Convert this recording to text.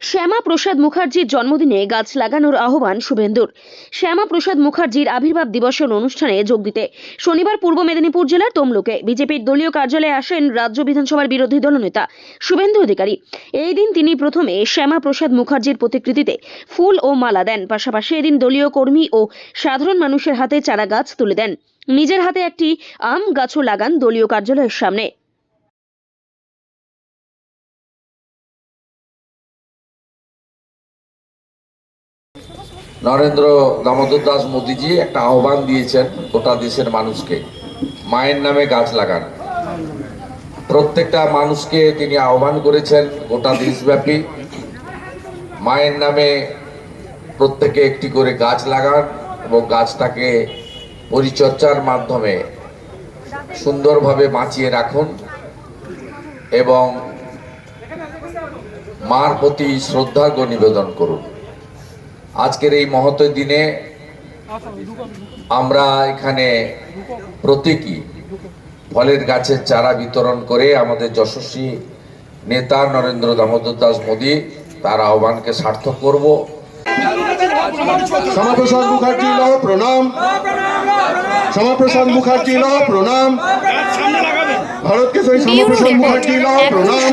শ্যামা প্রসাদ মুখার্জির জন্মদিনে গাছ লাগানোর আহ্বান শুভেন্দুর। শ্যামা প্রসাদ মুখার্জির আবির্ভাব দিবসের অনুষ্ঠানে যোগ দিতে শনিবার পূর্ব মেদিনীপুর জেলার তমলুকে বিজেপির দলীয় কার্যালয়ে আসেন রাজ্য বিধানসভার বিরোধী দলনেতা শুভেন্দু অধিকারী। এই দিন তিনি প্রথমে শ্যামা প্রসাদ মুখার্জির প্রতিকৃতিতে ফুল ও মালা দেন। পাশাপাশি এদিন দলীয় কর্মী ও সাধারণ মানুষের হাতে চারা গাছ তুলে দেন। নিজের হাতে একটি আম গাছও লাগান দলীয় কার্যালয়ের সামনে। নরেন্দ্র দামোদর দাস মোদীজি একটা আহ্বান দিয়েছেন গোটা দেশের মানুষকে। মায়ের নামে গাছ লাগান। প্রত্যেকটা মানুষকে তিনি আহ্বান করেছেন গোটা দেশব্যাপী। মায়ের নামে প্রত্যেকে একটি করে গাছ লাগান এবং গাছটাকে পরিচর্যার মাধ্যমে সুন্দরভাবে বাঁচিয়ে রাখুন এবং মার প্রতি শ্রদ্ধার্ঘ্য নিবেদন করুন। আজকের এই মহৎ দিনে আমরা এখানে প্রতীকী ফলের গাছের চারা বিতরণ করে আমাদের যশস্বী নেতা নরেন্দ্র দামোদর দাস মোদী তার আহ্বানকে সার্থক করব। শ্যামাপ্রসাদ মুখার্জি ল প্রণাম। শ্যামাপ্রসাদ মুখার্জি ল প্রণাম। ভারত কেশরী শ্যামাপ্রসাদ মুখার্জি ল প্রণাম।